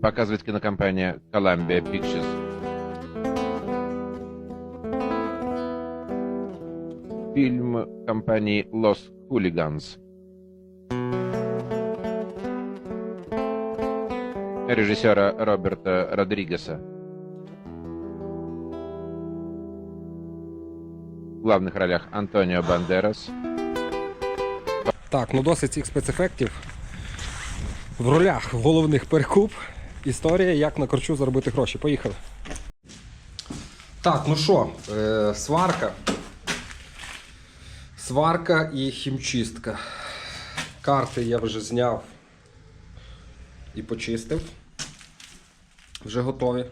показывает кинокомпания Columbia Pictures. Фильм компании Los Hooligans. Режиссера Роберта Родригеса. В главных ролях Антонио Бандерас, Так, ну досить цих спецефектів. В ролях головних перекуп. Історія, як на корчу заробити гроші. Поїхали. Так, ну що, е, сварка. Сварка і хімчистка. Карти я вже зняв і почистив. Вже готові.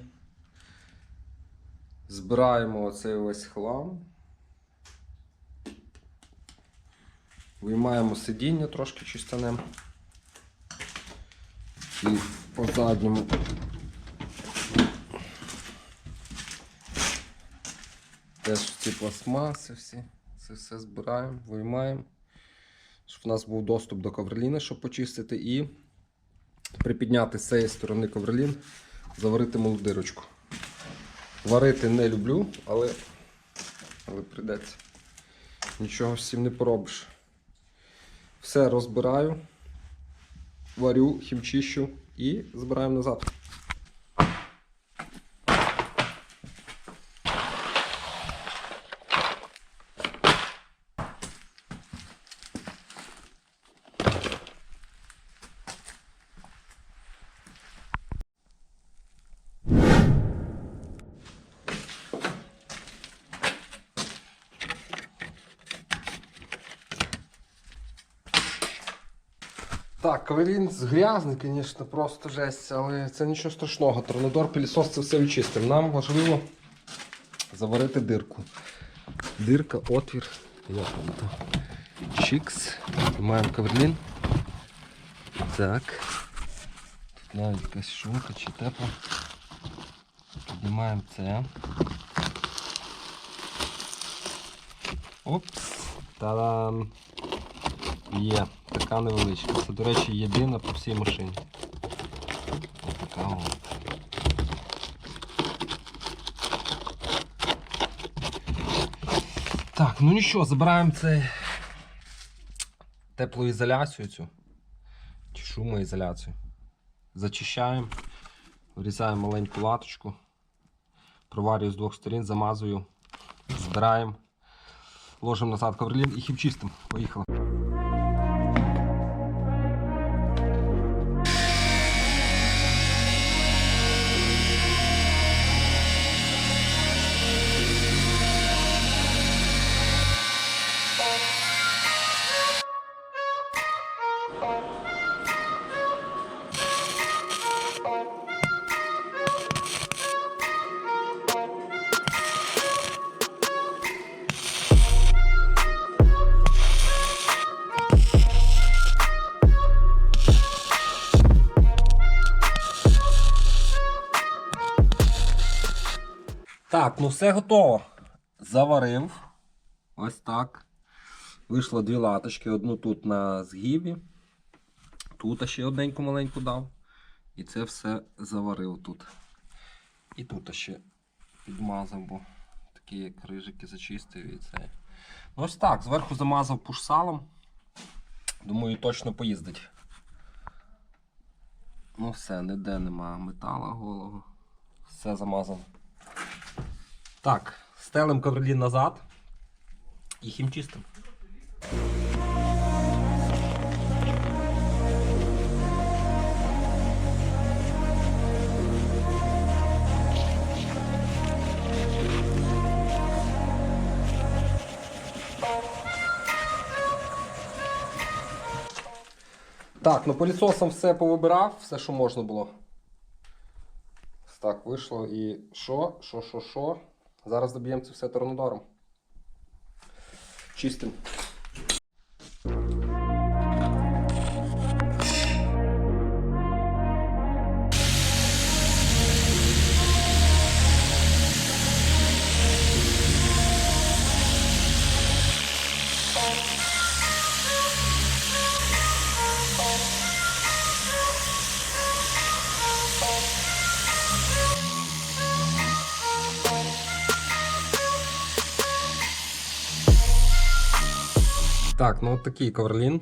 Збираємо оцей весь хлам. Виймаємо сидіння трошки чистянем. І по задньому. Теж ці пластмаси всі. Це все збираємо, виймаємо. Щоб у нас був доступ до ковроліни, щоб почистити, і припідняти з цієї сторони ковролін, заварити малу дирочку. Варити не люблю, але, але прийдеться. Нічого цим не поробиш. Все розбираю, варю, хімчищу і збираємо назад. Так, ковелін грязний, звісно, просто жесть, але це нічого страшного. Торнадор пилісос це все відчистив. Нам важливо заварити дирку. Дирка, отвір. Там? Чікс. Маємо коверлін. Так. Тут навіть якась шумка чи тепла. Піднімаємо це. Опс. Та-дам! Є, така невеличка. Це, до речі, єдина по всій машині. Така от. Так, ну нічого, забираємо цей теплоізоляцію цю. Чи шумоізоляцію. Зачищаємо, вирізаємо маленьку латочку, проварюю з двох сторін, замазую, збираємо, ложимо назад ковролін і хімчистимо. Поїхали. Ну все готово. Заварив. Ось так. Вийшло дві латочки. Одну тут на згибі. Тут ще одненьку маленьку дав. І це все заварив тут. І тут ще підмазав, бо такі як рижики зачистив і це. Ну ось так, зверху замазав пушсалом. Думаю, точно поїздить. Ну все, ніде нема метала голого. Все замазано. Так, стелим ковролін назад і хімчистим. Так, ну пилісосом все повибирав, все, що можна було. Так, вийшло і що, що, що, що. Зараз доб'ємо це все торнадором. Чистим. Так, ну от такий коверлін.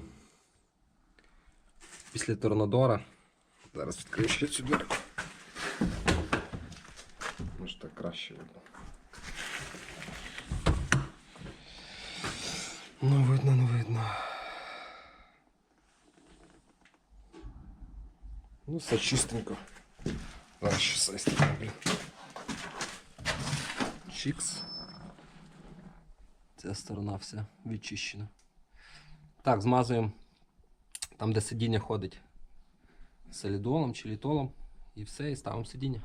Після торнадора. Зараз відкрию ще цю дверку. Може так краще видно. Ну, видно, не видно. Ну, все чистенько. Зараз ще сейстика, блін. Чікс. Ця сторона вся відчищена. Так, змазуємо там, де сидіння ходить. Солідолом чи літолом. І все, і ставимо сидіння.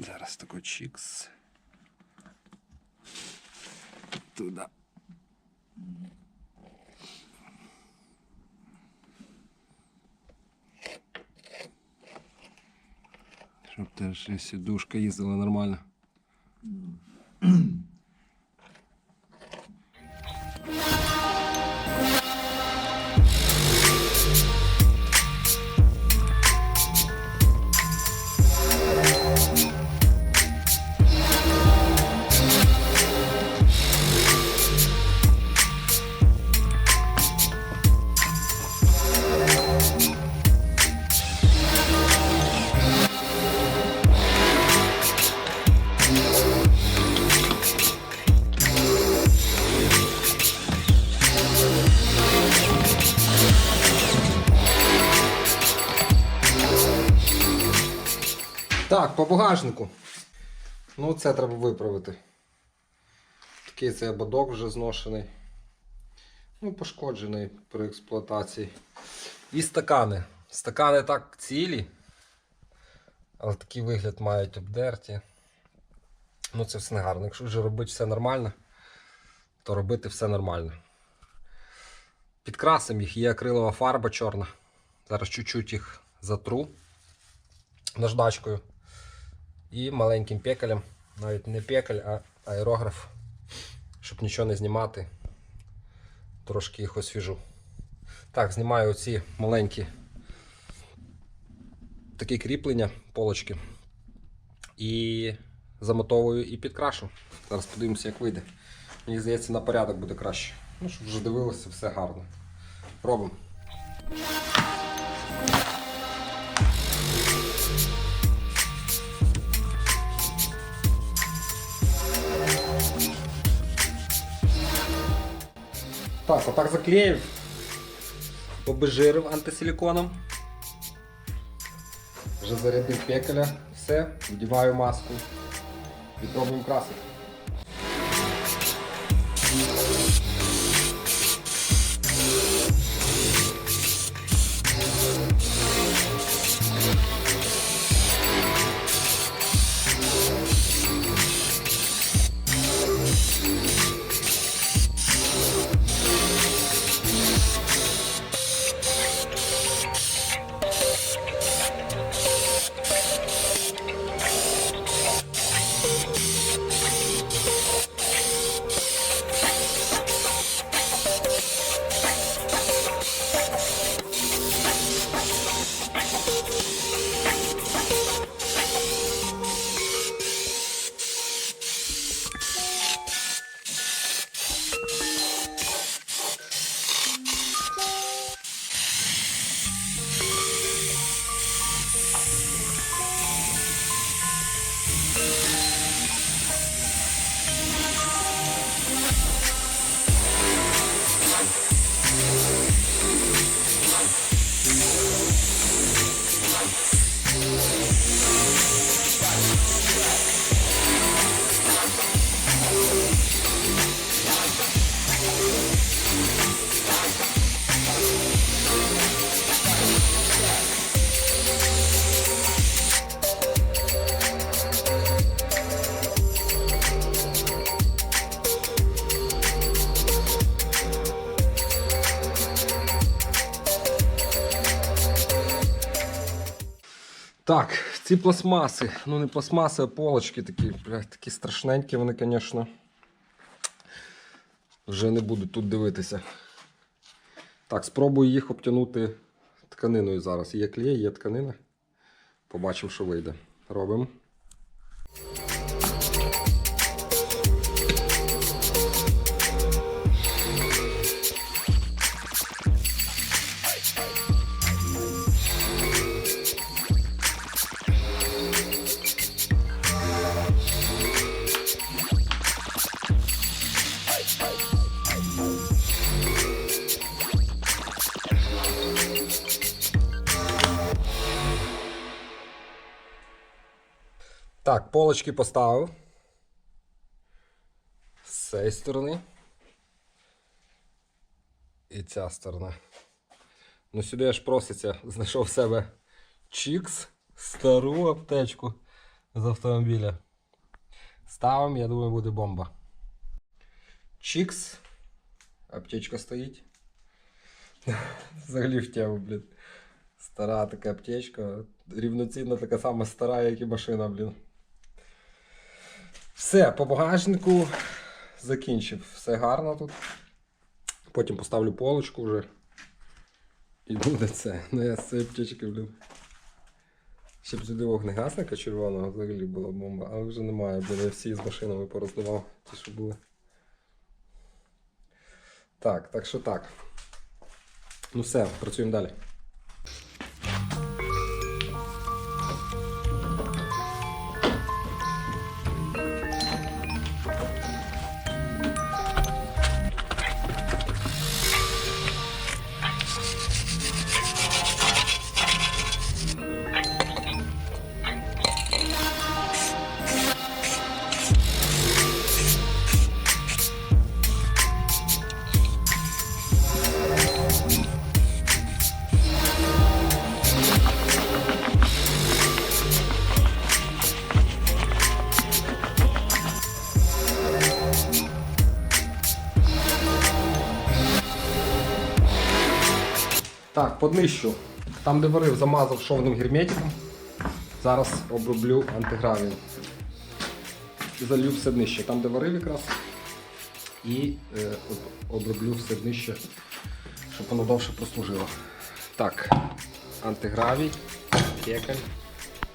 Зараз такой чікс. Туда. Щоб теж сідушка їздила нормально. Так, по багажнику. Ну, це треба виправити. Такий цей ободок вже зношений. Ну, пошкоджений при експлуатації. І стакани. Стакани так цілі. Але такий вигляд мають обдерті. Ну, це все не гарно. Якщо вже робити все нормально, то робити все нормально. Підкрасимо їх, є акрилова фарба чорна. Зараз чуть-чуть їх затру наждачкою. І маленьким пекалем, навіть не пекаль, а аерограф, щоб нічого не знімати. Трошки їх освіжу. Так, знімаю оці маленькі такі кріплення, полочки. І замотовую і підкрашу. Зараз подивимося, як вийде. Мені здається, на порядок буде краще. Ну, щоб вже дивилося, все гарно. Робимо. Так, отак заклеїв, обезжирив антисиліконом. Вже зарядив пекеля, все, вдіваю маску і пробуємо красити. Ці пластмаси, ну не пластмаси, а полочки такі, блядь, такі страшненькі вони, звісно. Вже не буду тут дивитися. Так, спробую їх обтягнути тканиною зараз. Є клей, є тканина. Побачимо, що вийде. Робимо. Так, полочки поставив. З цієї сторони. І ця сторона. Ну сюди аж проситься, знайшов в себе Чікс, стару аптечку з автомобіля. Ставимо, я думаю, буде бомба. Чікс. Аптечка стоїть. Взагалі в тему, блін. Стара така аптечка. Рівноцінно така сама стара, як і машина, блін. Все, по багажнику закінчив. Все гарно тут. Потім поставлю полочку вже. І буде це. Ну я з цієї аптечки, блін. Щоб сюди вогнегасника червоного взагалі була бомба, але вже немає, блін, я всі з машинами пороздавав, ті, що були. Так, так що так. Ну все, працюємо далі. Так. Там, де варив, замазав шовним герметиком. Зараз оброблю антигравієм. Залью все днище. Там, де варив якраз. І е, оброблю все днище, щоб воно довше прослужило. Так, антигравій, кекель,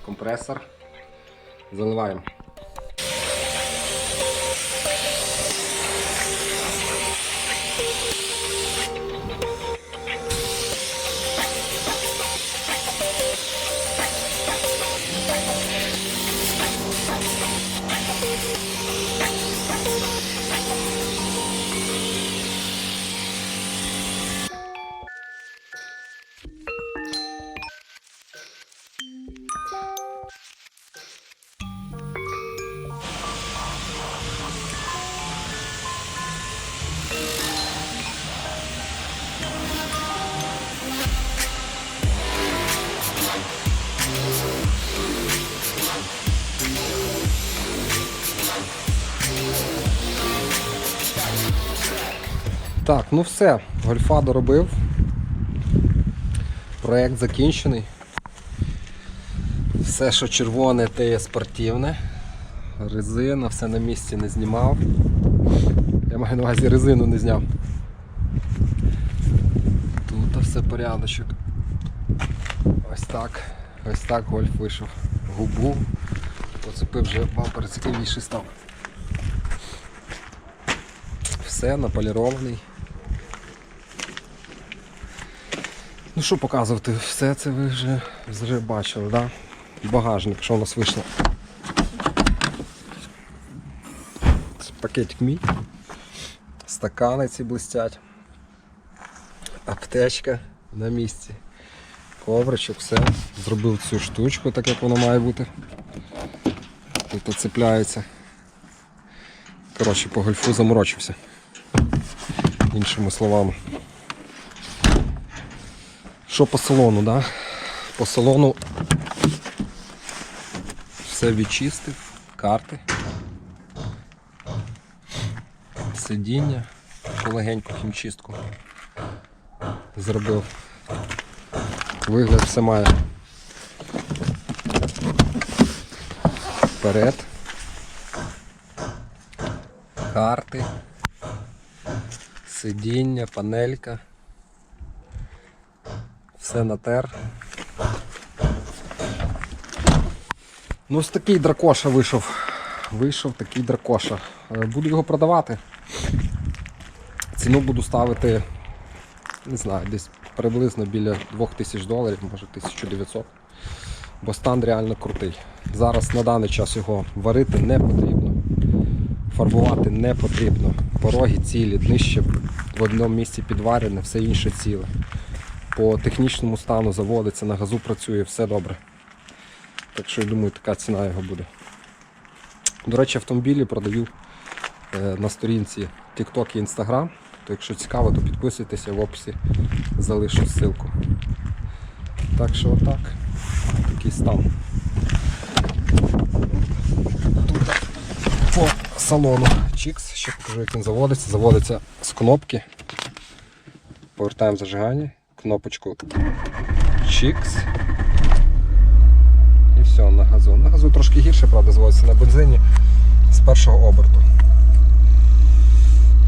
компресор. Заливаємо. Так, ну все, гольфа доробив. Проєкт закінчений. Все, що червоне, те є спортивне. Резина, все на місці не знімав. Я маю на увазі резину не зняв. Тут все порядочок. Ось так. Ось так гольф вийшов. Губу. Поцепив вже бампер цікавіший став. Все наполірований. Ну що показувати? Все це ви вже, вже бачили, да? Багажник, що у нас вийшло. Це пакетик мій. Стакани ці блистять. Аптечка на місці. Ковричок, все. Зробив цю штучку, так як воно має бути. Тут цепляється. Коротше, по гольфу заморочився. Іншими словами. Що по салону, да? По салону все відчистив, карти, сидіння, легеньку хімчистку зробив. Вигляд все має. Вперед. Карти, сидіння, панелька. Все натер. Ну, ось такий дракоша вийшов. Вийшов такий дракоша. Е, Буду його продавати. Ціну буду ставити, не знаю, десь приблизно біля 2000 доларів, може 1900. Бо стан реально крутий. Зараз на даний час його варити не потрібно. Фарбувати не потрібно. Пороги цілі, днище в одному місці підварене, все інше ціле. По технічному стану заводиться, на газу працює, все добре. Так що я думаю, така ціна його буде. До речі, автомобілі продаю е, на сторінці TikTok і Instagram. То якщо цікаво, то підписуйтеся в описі залишу ссылку. Так що отак. Такий стан. Тут по салону Чікс, ще покажу, як він заводиться. Заводиться з кнопки. Повертаємо зажигання, кнопочку Чікс. І все, на газу. На газу трошки гірше, правда, заводиться на бензині з першого оберту.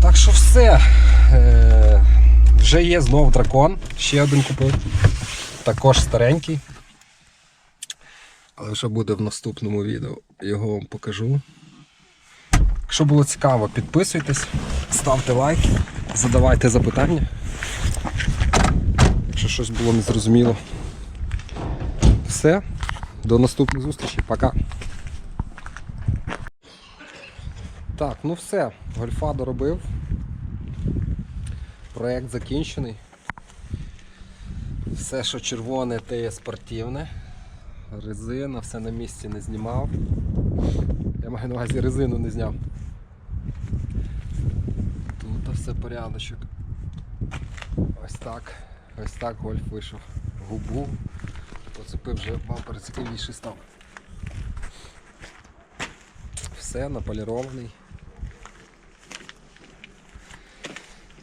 Так що все. Е, вже є знов дракон. Ще один купив. Також старенький. Але вже буде в наступному відео. Його вам покажу. Якщо було цікаво, підписуйтесь, ставте лайки, задавайте запитання. Якщо щось було незрозуміло. Все. До наступних зустрічей. Пока. Так, ну все. Гольфа доробив. Проект закінчений. Все, що червоне, те є спортивне. Резина, все на місці не знімав. Я маю на увазі резину не зняв. Тут все порядочок. Ось так. Ось так гольф вийшов. Губу. Поцепив вже бампер цікавіший став. Все наполірований.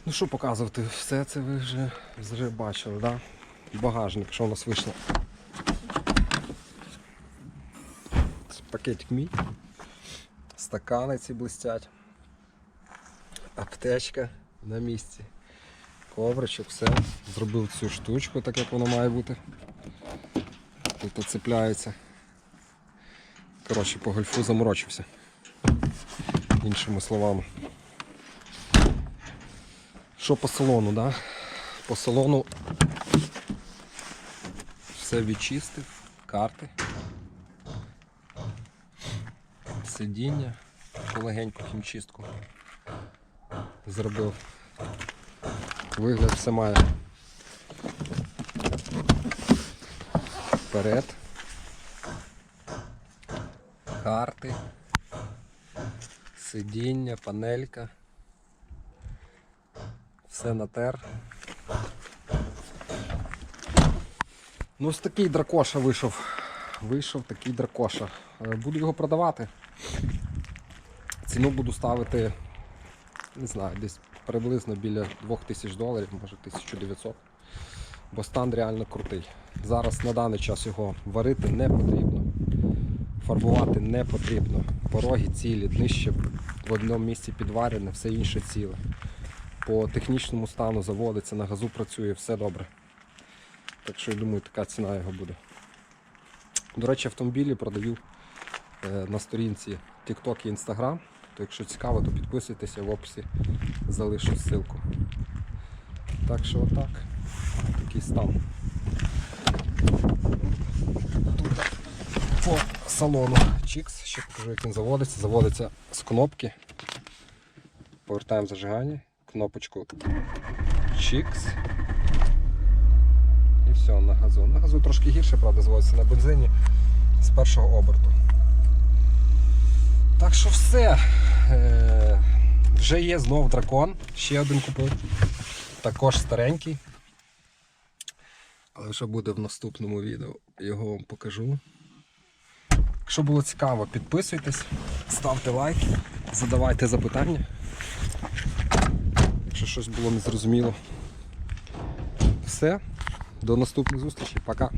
Ну що показувати, все це ви вже, вже бачили, да? Багажник, що у нас вийшло. Це Пакетик мій. Стакани ці блистять. Аптечка на місці. Ковричок, все. Зробив цю штучку, так як воно має бути. Тут цепляється. Коротше, по гольфу заморочився. Іншими словами. Що по салону, да? По салону все відчистив, карти, сидіння, легеньку хімчистку зробив. Вигляд все має. Вперед. Карти. Сидіння, панелька. Все натер. Ну ось такий дракоша вийшов. Вийшов такий дракоша. Е, Буду його продавати. Ціну буду ставити, не знаю, десь приблизно біля 2000 доларів, може 1900. Бо стан реально крутий. Зараз на даний час його варити не потрібно. Фарбувати не потрібно. Пороги цілі, днище в одному місці підварене, все інше ціле. По технічному стану заводиться, на газу працює, все добре. Так що я думаю, така ціна його буде. До речі, автомобілі продаю е, на сторінці TikTok і Instagram. То якщо цікаво, то підписуйтеся в описі залишу ссылку. Так що отак. Такий стан. Тут по салону Чікс, ще покажу, як він заводиться. Заводиться з кнопки. Повертаємо зажигання, кнопочку Чікс. І все, на газу. На газу трошки гірше, правда, заводиться на бензині з першого оберту. Так що все. Е, вже є знов дракон. Ще один купив. Також старенький. Але вже буде в наступному відео. Його вам покажу. Якщо було цікаво, підписуйтесь, ставте лайки, задавайте запитання. Якщо щось було незрозуміло. Все. До наступних зустрічей. Пока.